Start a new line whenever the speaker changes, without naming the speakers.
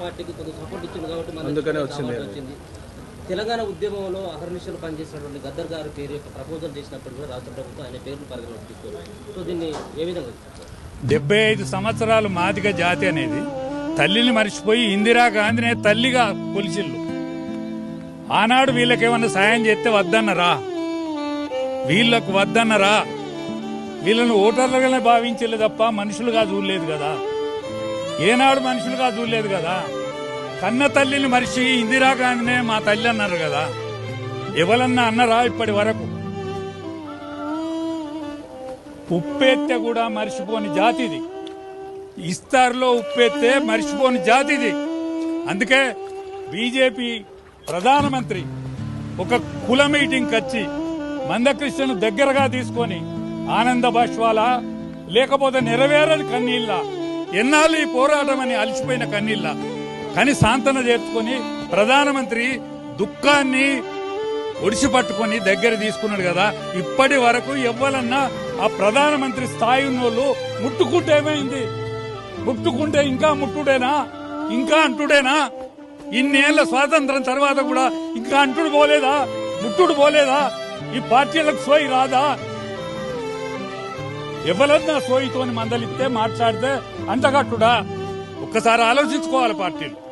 పార్టీకి కొంత సపోర్ట్ ఇచ్చింది కాబట్టి
అందుకనే వచ్చింది.
తెలంగాణ ఉద్యమంలో అహర్నిశలు పనిచేసినటువంటి గద్దర్ గారి పేరు యొక్క ప్రపోజల్ చేసినప్పుడు కూడా రాష్ట్ర ప్రభుత్వం ఆయన పేరును పరిగణలోకి తీసుకోవాలి సో దీన్ని ఏ విధంగా చూస్తారు?
డెబ్బై ఐదు సంవత్సరాలు మాదిగ జాతి అనేది తల్లిని మర్చిపోయి ఇందిరాగాంధీనే తల్లిగా కొలిచిల్లు ఆనాడు వీళ్ళకేమన్నా సాయం చేస్తే వద్దన్నరా? వీళ్ళకు వద్దన్నరా? వీళ్ళను ఓటర్లుగానే భావించలే తప్ప మనుషులుగా చూడలేదు కదా. ఏనాడు మనుషులుగా చూడలేదు కదా. కన్న తల్లిని మరిచి ఇందిరాగాంధీనే మా తల్లి అన్నారు కదా. ఎవరన్నా అన్నరా ఇప్పటి వరకు? ఉప్పెత్తే కూడా మర్చిపోని జాతిది. ఇస్తార్లో ఉప్పెత్తే మర్చిపోని జాతిది. అందుకే బీజేపీ ప్రధానమంత్రి ఒక కుల మీటింగ్కి వచ్చి మందకృష్ణను దగ్గరగా తీసుకొని ఆనంద బాష్వాల లేకపోతే నెరవేరని కన్నీళ్ళ ఎన్నాళ్ళు ఈ పోరాటం అని అలసిపోయిన కన్నీళ్ళ. కానీ సాంతన చేర్చుకొని ప్రధానమంత్రి దుఃఖాన్ని ఒడిసి పట్టుకొని దగ్గర తీసుకున్నాడు కదా ఇప్పటి వరకు ఎవ్వరన్నా ఆ ప్రధానమంత్రి స్థాయి ఉన్నోళ్ళు ముట్టుకుంటే ఏమైంది ముట్టుకుంటే ఇంకా ముట్టుడేనా? ఇంకా అంటుడేనా? ఇన్నేళ్ళ స్వాతంత్రం తర్వాత కూడా ఇంకా అంటుడు పోలేదా? ముట్టుడు పోలేదా? ఈ పార్టీలకు సోయి రాదా? ఎవరన్నా సోయితోని మందలిస్తే మాట్లాడితే అంటగట్టుడా ఒక్కసారి ఆలోచించుకోవాలి పార్టీలు.